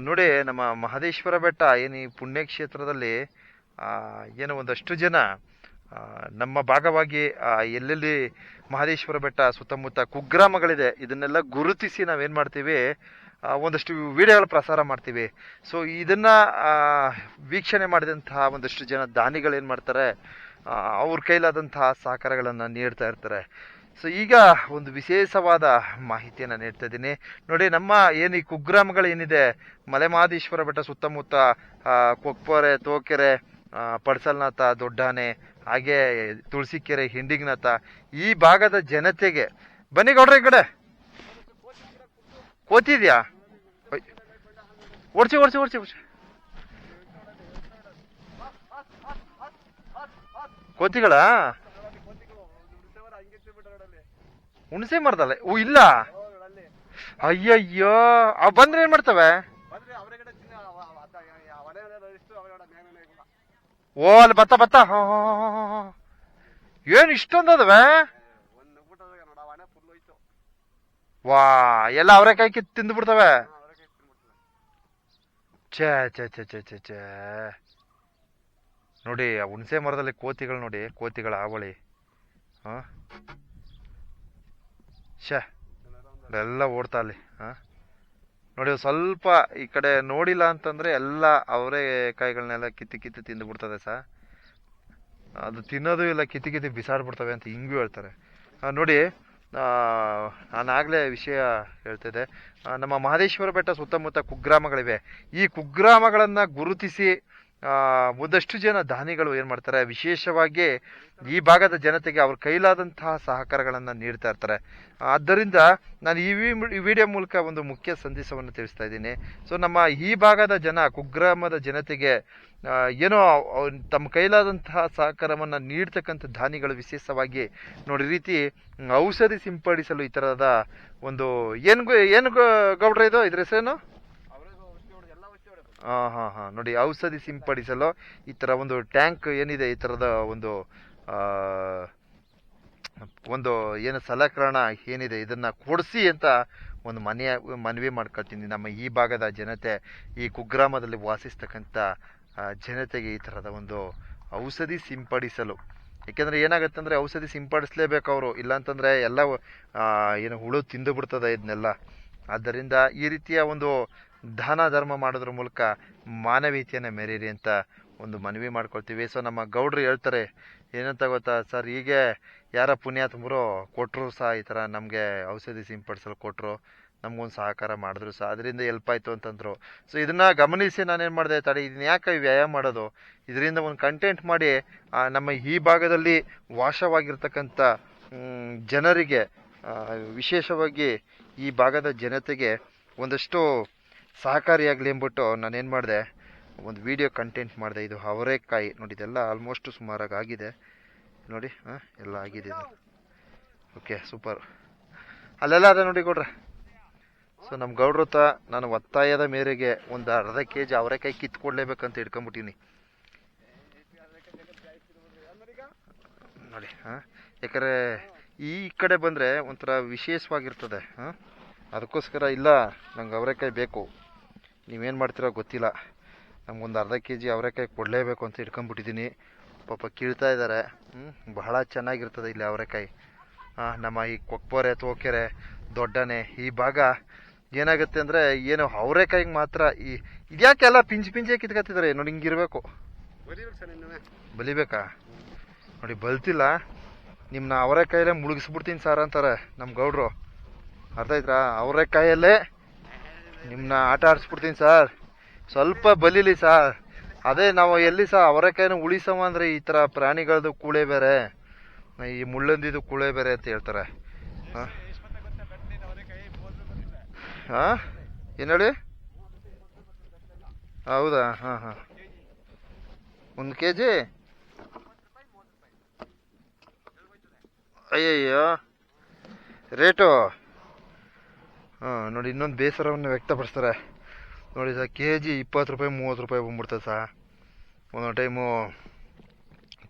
ನೋಡಿ ನಮ್ಮ ಮಹದೇಶ್ವರ ಬೆಟ್ಟ ಏನು ಈ ಪುಣ್ಯಕ್ಷೇತ್ರದಲ್ಲಿ ಏನು ಒಂದಷ್ಟು ಜನ ನಮ್ಮ ಭಾಗವಾಗಿ ಎಲ್ಲೆಲ್ಲಿ ಮಹದೇಶ್ವರ ಬೆಟ್ಟ ಸುತ್ತಮುತ್ತ ಕುಗ್ರಾಮಗಳಿದೆ ಇದನ್ನೆಲ್ಲ ಗುರುತಿಸಿ ನಾವೇನು ಮಾಡ್ತೀವಿ ಒಂದಷ್ಟು ವಿಡಿಯೋಗಳ ಪ್ರಸಾರ ಮಾಡ್ತೀವಿ. ಸೊ ಇದನ್ನ ವೀಕ್ಷಣೆ ಮಾಡಿದಂತಹ ಒಂದಷ್ಟು ಜನ ದಾನಿಗಳೇನು ಮಾಡ್ತಾರೆ ಆ, ಅವ್ರ ಕೈಲಾದಂತಹ ಸಹಕಾರಗಳನ್ನು ನೀಡ್ತಾ ಇರ್ತಾರೆ. ಸೊ ಈಗ ಒಂದು ವಿಶೇಷವಾದ ಮಾಹಿತಿಯನ್ನು ನೀಡ್ತಾ ಇದ್ದೀನಿ. ನೋಡಿ, ನಮ್ಮ ಏನು ಈ ಕುಗ್ರಾಮಗಳು ಏನಿದೆ ಮಲೆಮಹದೇಶ್ವರ ಬೆಟ್ಟ ಸುತ್ತಮುತ್ತ ಕೊಕ್ಪೊರೆ ತೋಕೆರೆ ಪಡ್ಸಲ್ನಾಥ, ದೊಡ್ಡಾನೆ, ಹಾಗೆ ತುಳಸಿಕೆರೆ, ಹಿಂಡಿಗ್ನಾಥ, ಈ ಭಾಗದ ಜನತೆಗೆ, ಬನ್ನಿ ಕೊಡ್ರಿ ಕಡೆ. ಕೋತಿದ್ಯಾ. ಓಡ್ಸಿ ಓಡ್ಸಿ ಓಡ್ಸಿ ಓಡ್ಸಿ. ಕೋತಿಗಳ? ಹುಣಸೆ ಮರದಲ್ಲ? ಓ ಇಲ್ಲ. ಅಯ್ಯಯ್ಯೋ. ಅವ್ ಬಂದ್ರೆ ಏನ್ ಮಾಡ್ತವೆ? ಓ ಅಲ್ಲಿ ಬತ್ತ ಬತ್ತ. ಏನ್ ಇಷ್ಟೊಂದದವೆ ವಾ ಎಲ್ಲ ಅವರೆಕಾಯಿ ಕಿತ್ ತಿಂದು ಬಿಡ್ತವೆ? ಛೇ ಛೇ ಛೇ ಛೇ ಛೇ ಛೇ. ನೋಡಿ ಹುಣಸೆ ಮರದಲ್ಲಿ ಕೋತಿಗಳು ನೋಡಿ ಕೋತಿಗಳ ಹಾವಳಿ. ಹಾ? ಶೆಲ್ಲ ಎಲ್ಲ ಓಡ್ತಾ ಅಲ್ಲಿ ಹಾ? ನೋಡಿ ಸ್ವಲ್ಪ ಈ ಕಡೆ ನೋಡಿಲ್ಲ ಅಂತಂದ್ರೆ ಎಲ್ಲ ಅವರೇ ಕಾಯಿಗಳನ್ನೆಲ್ಲ ಕಿತ್ತಿ ಕಿತ್ತಿ ತಿಂದು ಬಿಡ್ತದೆ ಸಹ ಅದು ತಿನ್ನೋದು ಇಲ್ಲ, ಕಿತ್ತಿ ಕಿತ್ತಿ ಬಿಸಾಡ್ಬಿಡ್ತವೆ ಅಂತ ಹಿಂಗೂ ಹೇಳ್ತಾರೆ. ನೋಡಿ ನಾನು ಆಗಲೇ ವಿಷಯ ಹೇಳ್ತಿದ್ದೆ ನಮ್ಮ ಮಹದೇಶ್ವರ ಬೆಟ್ಟ ಸುತ್ತಮುತ್ತ ಕುಗ್ರಾಮಗಳಿವೆ. ಈ ಕುಗ್ರಾಮಗಳನ್ನು ಗುರುತಿಸಿ ಒಂದಷ್ಟು ಜನ ದಾನಿಗಳು ಏನು ಮಾಡ್ತಾರೆ, ವಿಶೇಷವಾಗಿ ಈ ಭಾಗದ ಜನತೆಗೆ ಅವ್ರ ಕೈಲಾದಂತಹ ಸಹಕಾರಗಳನ್ನು ನೀಡ್ತಾ ಇರ್ತಾರೆ. ಆದ್ದರಿಂದ ನಾನು ಈ ವಿಡಿಯೋ ಮೂಲಕ ಒಂದು ಮುಖ್ಯ ಸಂದೇಶವನ್ನು ತಿಳಿಸ್ತಾ ಇದ್ದೀನಿ. ಸೊ ನಮ್ಮ ಈ ಭಾಗದ ಜನ, ಕುಗ್ರಾಮದ ಜನತೆಗೆ ಏನೋ ತಮ್ಮ ಕೈಲಾದಂತಹ ಸಹಕಾರವನ್ನು ನೀಡ್ತಕ್ಕಂಥ ದಾನಿಗಳು ವಿಶೇಷವಾಗಿ ನೋಡಿ ರೀತಿ ಔಷಧಿ ಸಿಂಪಡಿಸಲು ಈ ಥರದ ಒಂದು ಏನು ಏನು ಗೌಡ್ರ ಇದು? ಇದ್ರ ಹೆಸರೇನು? ಹಾಂ ಹಾಂ. ನೋಡಿ, ಔಷಧಿ ಸಿಂಪಡಿಸಲು ಈ ಥರ ಒಂದು ಟ್ಯಾಂಕ್ ಏನಿದೆ, ಈ ಥರದ ಒಂದು ಒಂದು ಏನು ಸಲಕರಣ ಏನಿದೆ, ಇದನ್ನ ಕೊಡಿಸಿ ಅಂತ ಒಂದು ಮನೆಯ ಮನವಿ ಮಾಡ್ಕೊಳ್ತೀನಿ. ನಮ್ಮ ಈ ಭಾಗದ ಜನತೆ, ಈ ಕುಗ್ರಾಮದಲ್ಲಿ ವಾಸಿಸ್ತಕ್ಕಂಥ ಜನತೆಗೆ ಈ ಥರದ ಒಂದು ಔಷಧಿ ಸಿಂಪಡಿಸಲು. ಏಕೆಂದರೆ ಏನಾಗುತ್ತೆ ಅಂದರೆ ಔಷಧಿ ಸಿಂಪಡಿಸ್ಲೇಬೇಕು ಅವರು. ಇಲ್ಲಾಂತಂದರೆ ಎಲ್ಲ ಏನು ಹುಳು ತಿಂದು ಬಿಡ್ತದೆ ಇದನ್ನೆಲ್ಲ. ಆದ್ದರಿಂದ ಈ ರೀತಿಯ ಒಂದು ದಾನ ಧರ್ಮ ಮಾಡೋದ್ರ ಮೂಲಕ ಮಾನವೀಯತೆಯನ್ನು ಮೆರೀರಿ ಅಂತ ಒಂದು ಮನವಿ ಮಾಡ್ಕೊಳ್ತೀವಿ. ಸೊ ನಮ್ಮ ಗೌಡ್ರು ಹೇಳ್ತಾರೆ, ಏನಂತ ಗೊತ್ತಾ, ಸರ್, ಹೀಗೆ ಯಾರ ಪುಣ್ಯಾತ್ಮರು ಕೊಟ್ಟರು ಸಹ ಈ ಥರ ನಮಗೆ ಔಷಧಿ ಸಿಂಪಡಿಸಲು ಕೊಟ್ಟರು ನಮಗೊಂದು ಸಹಕಾರ ಮಾಡಿದ್ರು ಸಹ, ಅದರಿಂದ ಎಲ್ಪ್ ಆಯಿತು ಅಂತಂದರು. ಸೊ ಇದನ್ನು ಗಮನಿಸಿ ನಾನೇನು ಮಾಡಿದೆ, ತಡೆ, ಇದನ್ನ ಯಾಕೆ ವ್ಯಾಯಾಮ ಮಾಡೋದು? ಇದರಿಂದ ಒಂದು ಕಂಟೆಂಟ್ ಮಾಡಿ ನಮ್ಮ ಈ ಭಾಗದಲ್ಲಿ ವಾಸವಾಗಿರ್ತಕ್ಕಂಥ ಜನರಿಗೆ ವಿಶೇಷವಾಗಿ ಈ ಭಾಗದ ಜನತೆಗೆ ಒಂದಷ್ಟು ಸಹಕಾರಿಯಾಗಲಿ ಅಂದ್ಬಿಟ್ಟು ನಾನೇನು ಮಾಡಿದೆ, ಒಂದು ವಿಡಿಯೋ ಕಂಟೆಂಟ್ ಮಾಡಿದೆ, ಇದು ಅವರೆಕಾಯಿ. ನೋಡಿ, ಇದೆಲ್ಲ ಆಲ್ಮೋಸ್ಟ್ ಸುಮಾರಾಗಿ ಆಗಿದೆ. ನೋಡಿ, ಹಾಂ, ಎಲ್ಲ ಆಗಿದೆ ಇದು. ಓಕೆ ಸೂಪರ್ ಅಲ್ಲೆಲ್ಲ ಅದೇ ನೋಡಿ ಗೌಡ್ರೆ. ಸೊ ನಮ್ಮ ಗೌಡ್ರ ಹತ್ರ ನಾನು ಒತ್ತಾಯದ ಮೇರೆಗೆ ಒಂದು ಅರ್ಧ ಕೆ ಜಿ ಅವರೆಕಾಯಿ ಕಿತ್ಕೊಡ್ಲೇಬೇಕಂತ ಇಟ್ಕೊಂಬಿಟ್ಟಿನಿ ನೋಡಿ, ಹಾಂ, ಯಾಕಂದರೆ ಈ ಕಡೆ ಬಂದರೆ ಒಂಥರ ವಿಶೇಷವಾಗಿರ್ತದೆ, ಹಾಂ. ಅದಕ್ಕೋಸ್ಕರ ಇಲ್ಲ, ನಂಗೆ ಅವರೆಕಾಯಿ ಬೇಕು. ನೀವೇನು ಮಾಡ್ತೀರೋ ಗೊತ್ತಿಲ್ಲ. ನಮಗೊಂದು ಅರ್ಧ ಕೆ ಜಿ ಅವರೆಕಾಯಿ ಕೊಡಲೇಬೇಕು ಅಂತ ಇಟ್ಕೊಂಬಿಟ್ಟಿದ್ದೀನಿ ಪಾಪ ಕೀಳ್ತಾ ಇದ್ದಾರೆ ಹ್ಞೂ ಬಹಳ ಚೆನ್ನಾಗಿರ್ತದೆ ಇಲ್ಲಿ ಅವರೆಕಾಯಿ. ಹಾಂ ನಮ್ಮ ಈ ಕೊಕ್ಕೋರೆ ತೋಕೆರೆ ದೊಡ್ಡನೆ ಈ ಭಾಗ ಏನಾಗುತ್ತೆ ಅಂದರೆ ಏನು ಅವರೆಕಾಯಿಗೆ ಮಾತ್ರ ಈ ಇದ್ಯಾಕೆಲ್ಲ ಪಿಂಚ್ ಪಿಂಚೆ ಕಿತ್ಕೊತಿದ್ದಾರೆ ನೋಡಿ ಇರಬೇಕು. ಬಲಿಬೇಕಾ? ನೋಡಿ ಬಲ್ತಿಲ್ಲ. ನಿಮ್ಮನ್ನ ಅವರೆಕಾಯಲ್ಲೇ ಮುಳುಗಿಸ್ಬಿಡ್ತೀನಿ ಸರ್ ಅಂತಾರೆ ನಮ್ಮ ಗೌಡ್ರು. ಅರ್ಥ ಆಯ್ತಾ ಅವರೆಕಾಯಲ್ಲೇ ನಿಮ್ಮನ್ನ ಆಟ ಆಡಿಸ್ಬಿಡ್ತೀನಿ ಸರ್. ಸ್ವಲ್ಪ ಬಲೀಲಿ ಸರ್. ಅದೇ ನಾವು ಎಲ್ಲಿ ಸಹ ಅವರೇಕಾಯಿನ ಉಳಿಸವ ಅಂದರೆ ಈ ಥರ ಪ್ರಾಣಿಗಳದ್ದು ಕೂಳೆ ಬೇರೆ, ಈ ಮುಳ್ಳಂದಿದು ಕೂಳೆ ಬೇರೆ ಅಂತ ಹೇಳ್ತಾರೆ. ಹಾಂ? ಹಾಂ? ಏನು ಹೇಳಿ? ಹೌದಾ? ಹಾಂ ಹಾಂ. ಒಂದು ಕೆ ಜಿ ಅಯ್ಯಯ್ಯೋ. ರೇಟು? ನೋಡಿ, ಇನ್ನೊಂದು ಬೇಸರವನ್ನು ವ್ಯಕ್ತಪಡಿಸ್ತಾರೆ. ನೋಡಿ ಸರ್ ಕೆ ಜಿ ಇಪ್ಪತ್ತು ರೂಪಾಯಿ, ಮೂವತ್ತು ರೂಪಾಯಿ ಬಂದ್ಬಿಡ್ತದೆ ಸರ್. ಒಂದೊಂದು ಟೈಮು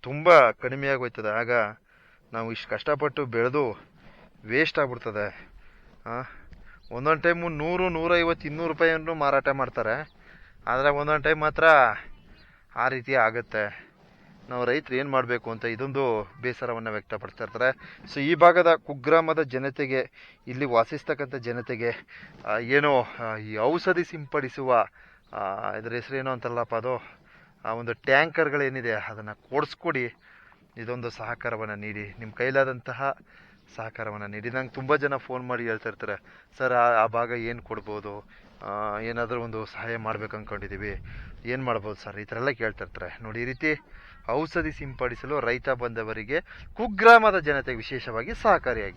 ತುಂಬ ಕಡಿಮೆ ಆಗೋಯ್ತದೆ. ಆಗ ನಾವು ಇಷ್ಟು ಕಷ್ಟಪಟ್ಟು ಬೆಳೆದು ವೇಸ್ಟ್ ಆಗ್ಬಿಡ್ತದೆ. ಒಂದೊಂದು ಟೈಮು ನೂರು, ನೂರೈವತ್ತು, ಇನ್ನೂರು ರೂಪಾಯಿಯನ್ನು ಮಾರಾಟ ಮಾಡ್ತಾರೆ. ಆದರೆ ಒಂದೊಂದು ಟೈಮ್ ಮಾತ್ರ ಆ ರೀತಿ ಆಗುತ್ತೆ. ನಾವು ರೈತರು ಏನು ಮಾಡಬೇಕು ಅಂತ ಇದೊಂದು ಬೇಸರವನ್ನು ವ್ಯಕ್ತಪಡಿಸ್ತಾ ಇರ್ತಾರೆ. ಸೊ ಈ ಭಾಗದ ಕುಗ್ರಾಮದ ಜನತೆಗೆ, ಇಲ್ಲಿ ವಾಸಿಸ್ತಕ್ಕಂಥ ಜನತೆಗೆ ಏನು ಏನೋ ಈ ಔಷಧಿ ಸಿಂಪಡಿಸುವ ಇದರ ಇದ್ರ ಹೆಸರೇನೋ ಅಂತಲ್ಲಪ್ಪ ಅದು? ಆ, ಒಂದು ಟ್ಯಾಂಕರ್ಗಳೇನಿದೆ, ಅದನ್ನು ಕೊಡಿಸ್ಕೊಡಿ. ಇದೊಂದು ಸಹಕಾರವನ್ನು ನೀಡಿ. ನಿಮ್ಮ ಕೈಲಾದಂತಹ ಸಹಕಾರವನ್ನು ನೀಡಿ. ನಂಗೆ ತುಂಬ ಜನ ಫೋನ್ ಮಾಡಿ ಹೇಳ್ತಾ ಇರ್ತಾರೆ, ಸರ್, ಆ ಭಾಗ ಏನು ಕೊಡ್ಬೋದು? ಏನಾದರೂ ಒಂದು ಸಹಾಯ ಮಾಡ್ಬೇಕು ಅಂದ್ಕೊಂಡಿದ್ದೀವಿ ಏನು ಮಾಡ್ಬೋದು ಸರ್? ಈ ಥರ ಎಲ್ಲ ಕೇಳ್ತಾ ಇರ್ತಾರೆ. ನೋಡಿ, ಈ ರೀತಿ ಔಷಧಿ ಸಿಂಪಡಿಸಲು ರೈತ ಬಂದವರಿಗೆ ಕುಗ್ರಾಮದ ಜನತೆಗೆ ವಿಶೇಷವಾಗಿ ಸಹಕಾರಿಯಾಗಿ.